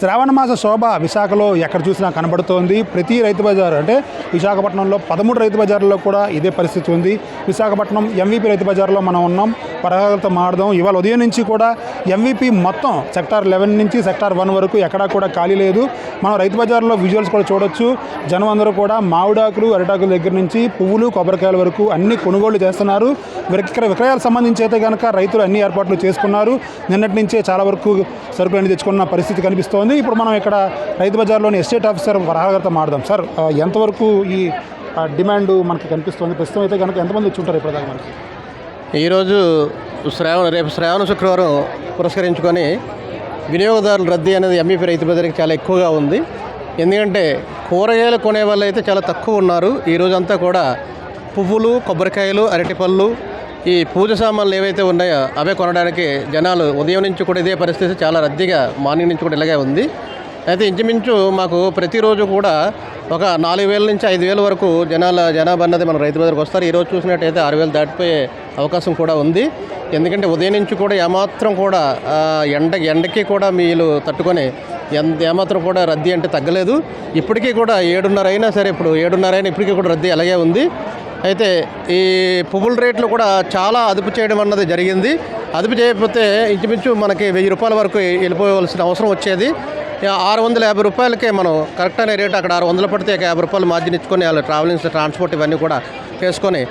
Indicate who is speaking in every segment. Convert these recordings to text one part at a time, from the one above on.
Speaker 1: శ్రావణ మాస శోభ విశాఖలో ఎక్కడ చూసినా కనబడుతోంది. ప్రతి రైతు బజార్ అంటే విశాఖపట్నంలో పదమూడు రైతు బజార్లో కూడా ఇదే పరిస్థితి ఉంది. విశాఖపట్నం ఎంవీపీ రైతు బజార్లో మనం ఉన్నాం. పరగలతో ఆడదాం ఇవాళ ఉదయం నుంచి కూడా ఎంవీపీ మొత్తం సెక్టార్ లెవెన్ నుంచి సెక్టార్ వన్ వరకు ఎక్కడా కూడా ఖాళీ లేదు. మనం రైతు బజార్లో విజువల్స్ కూడా చూడొచ్చు. జనం అందరూ కూడా మామిడాకులు అరిటాకుల దగ్గర నుంచి పువ్వులు కొబ్బరికాయల వరకు అన్ని కొనుగోలు చేస్తున్నారు. ఇక్కడ విక్రయాలకు సంబంధించి అయితే కనుక రైతులు అన్ని ఏర్పాట్లు చేసుకున్నారు. నిన్నటి నుంచే చాలా వరకు సరుకులు అన్ని తెచ్చుకున్న పరిస్థితి కనిపిస్తోంది. ఇప్పుడు మనం ఇక్కడ రైతు బజార్లోని ఎస్టేట్ ఆఫీసర్ వరహాగారితో మాడదాం సార్ ఎంతవరకు ఈ డిమాండ్ మనకి కనిపిస్తుంది? ప్రస్తుతం అయితే కనుక ఎంతమంది వచ్చి ఉంటారు ఇప్పుడు మనకి?
Speaker 2: ఈరోజు శ్రావణ రేపు శ్రావణ శుక్రవారం పురస్కరించుకొని వినియోగదారుల రద్దీ అనేది ఎంఈపీ రైతు బజార్కి చాలా ఎక్కువగా ఉంది. ఎందుకంటే కూరగాయలు కొనే వాళ్ళు అయితే చాలా తక్కువ ఉన్నారు. ఈ రోజంతా కూడా పువ్వులు కొబ్బరికాయలు అరటిపళ్ళు ఈ పూజ సామాన్లు ఏవైతే ఉన్నాయో అవే కొనడానికి జనాలు ఉదయం నుంచి కూడా ఇదే పరిస్థితి చాలా రద్దీగా మార్నింగ్ నుంచి కూడా ఇలాగే ఉంది. అయితే ఇంచుమించు మాకు ప్రతిరోజు కూడా ఒక నాలుగు వేల నుంచి ఐదు వేల వరకు జనాల జనాభా అన్నది మన రైతు బజార్కి వస్తారు. ఈరోజు చూసినట్టయితే ఆరు వేలు దాటిపోయే అవకాశం కూడా ఉంది. ఎందుకంటే ఉదయం నుంచి కూడా ఏమాత్రం కూడా ఎండ ఎండకి కూడా మీలు తట్టుకొని ఎంత ఏమాత్రం కూడా రద్దీ అంటే తగ్గలేదు. ఇప్పటికీ కూడా ఏడున్నర అయినా సరే ఇప్పుడు ఏడున్నర అయినా ఇప్పటికీ కూడా రద్దీ అలాగే ఉంది. అయితే ఈ పువ్వుల రేట్లు కూడా చాలా అదుపు చేయడం అన్నది జరిగింది. అదుపు చేయకపోతే ఇంచుమించు మనకి వెయ్యి రూపాయల వరకు వెళ్ళిపోవలసిన అవసరం వచ్చేది. ఆరు వందల యాభై రూపాయలకే మనం కరెక్ట్ అనే రేట్ అక్కడ ఆరు వందలు పడితే యాభై రూపాయలు మార్జిన్ ఇచ్చుకొని వాళ్ళు ట్రావెలింగ్స్ ట్రాన్స్పోర్ట్ ఇవన్నీ కూడా వేసుకొని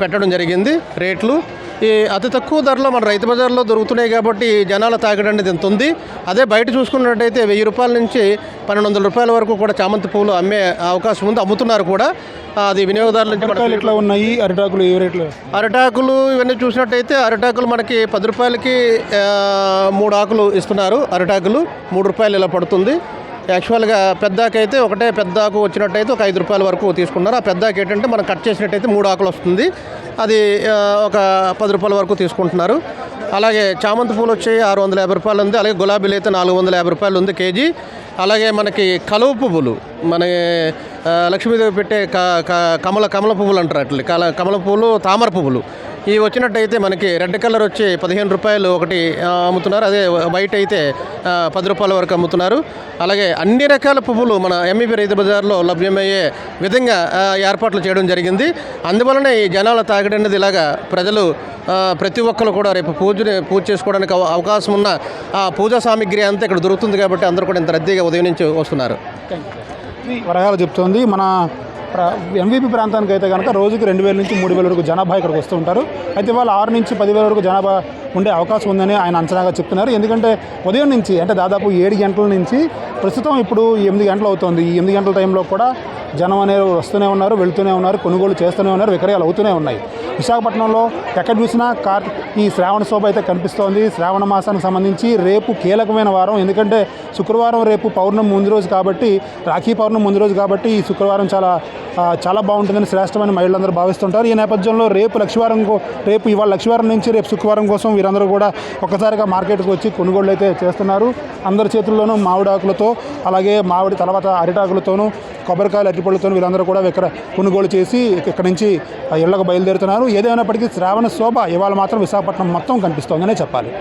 Speaker 2: పెట్టడం జరిగింది. రేట్లు ఈ అతి తక్కువ ధరలో మన రైతు బజార్లో దొరుకుతున్నాయి కాబట్టి జనాల తాగడం అనేది ఎంత ఉంది? అదే బయట చూసుకున్నట్టయితే వెయ్యి రూపాయల నుంచి పన్నెండు వందల రూపాయల వరకు కూడా చామంతి పువ్వులు అమ్మే అవకాశం ఉంది అమ్ముతున్నారు కూడా. అది వినియోగదారుల నుంచి
Speaker 1: ఎట్లా ఉన్నాయి? అరిటాకులు ఏ రేట్లు?
Speaker 2: అరటాకులు ఇవన్నీ చూసినట్టయితే అరటాకులు మనకి పది రూపాయలకి మూడు ఆకులు ఇస్తున్నారు. అరటాకులు మూడు రూపాయలు ఇలా పడుతుంది. యాక్చువల్గా పెద్దాకైతే ఒకటే పెద్ద ఆకు వచ్చినట్టయితే ఒక ఐదు రూపాయల వరకు తీసుకున్నారు. ఆ పెద్దాకు ఏంటంటే మనం కట్ చేసినట్టయితే మూడు ఆకులు వస్తుంది. అది ఒక పది రూపాయల వరకు తీసుకుంటున్నారు. అలాగే చామంతి పూలు వచ్చి ఆరు వందల యాభై రూపాయలు ఉంది. అలాగే గులాబీలు అయితే నాలుగు వందల యాభై రూపాయలు ఉంది కేజీ. అలాగే మనకి కలువ పువ్వులు మన లక్ష్మీదేవి పెట్టే క- కమల కమల పువ్వులు అంటారు అట్లా. కల కమల పువ్వులు తామర పువ్వులు. ఇవి వచ్చినట్టయితే మనకి రెడ్ కలర్ వచ్చి పదిహేను రూపాయలు ఒకటి అమ్ముతున్నారు. అదే వైట్ అయితే పది రూపాయల వరకు అమ్ముతున్నారు. అలాగే అన్ని రకాల పువ్వులు మన ఎంఈబి రైతు బజార్లో లభ్యమయ్యే విధంగా ఏర్పాట్లు చేయడం జరిగింది. అందువలన ఈ జనాల తాగడం అనేది ఇలాగా ప్రజలు ప్రతి ఒక్కరు కూడా రేపు పూజని పూజ చేసుకోవడానికి అవ- అవకాశం ఉన్న ఆ పూజా సామాగ్రి అంతా ఇక్కడ దొరుకుతుంది కాబట్టి అందరూ కూడా ఇంత రద్దీగా ఉదయం నుంచి వస్తున్నారు.
Speaker 1: వరహాలు చెప్తుంది. మన ఎంవీపీ ప్రాంతానికి అయితే కనుక రోజుకి రెండు వేల నుంచి మూడు వేల వరకు జనాభా ఇక్కడికి వస్తూ ఉంటారు. అయితే వాళ్ళు ఆరు నుంచి పదివేల వరకు జనాభా ఉండే అవకాశం ఉందని ఆయన అంచనాగా చెప్తున్నారు. ఎందుకంటే ఉదయం నుంచి అంటే దాదాపు ఏడు గంటల నుంచి ప్రస్తుతం ఇప్పుడు ఎనిమిది గంటలు అవుతుంది. ఈ ఎనిమిది గంటల టైంలో కూడా జనం అనేవి వస్తూనే ఉన్నారు వెళ్తూనే ఉన్నారు కొనుగోలు చేస్తూనే ఉన్నారు విక్రయాలు అవుతూనే ఉన్నాయి. విశాఖపట్నంలో ఎక్కడ చూసినా కార్ ఈ శ్రావణ శోభ అయితే కనిపిస్తోంది. శ్రావణ మాసానికి సంబంధించి రేపు కీలకమైన వారం. ఎందుకంటే శుక్రవారం రేపు పౌర్ణమి ముందు రోజు కాబట్టి రాఖీ పౌర్ణమి ముందు రోజు కాబట్టి ఈ శుక్రవారం చాలా చాలా బాగుంటుందని శ్రేష్టమైన మహిళలందరూ భావిస్తుంటారు. ఈ నేపథ్యంలో రేపు లక్షవారం రేపు ఇవాళ లక్షవారం నుంచి రేపు శుక్రవారం కోసం వీరందరూ కూడా ఒక్కసారిగా మార్కెట్కి వచ్చి కొనుగోళ్ళు అయితే చేస్తున్నారు. అందరి చేతుల్లోనూ మామిడాకులతో అలాగే మామిడి తర్వాత అరిటాకులతోనూ కొబ్బరికాయలు అరటిపళ్ళతో వీళ్ళందరూ కూడా ఇక్కడ కొనుగోలు చేసి ఇక్కడ నుంచి ఆ ఇళ్ళకు బయలుదేరుతున్నారు. ఏదేమైనప్పటికీ శ్రావణ శోభ ఇవాళ మాత్రం విశాఖపట్నం మొత్తం కనిపిస్తోందనే చెప్పాలి.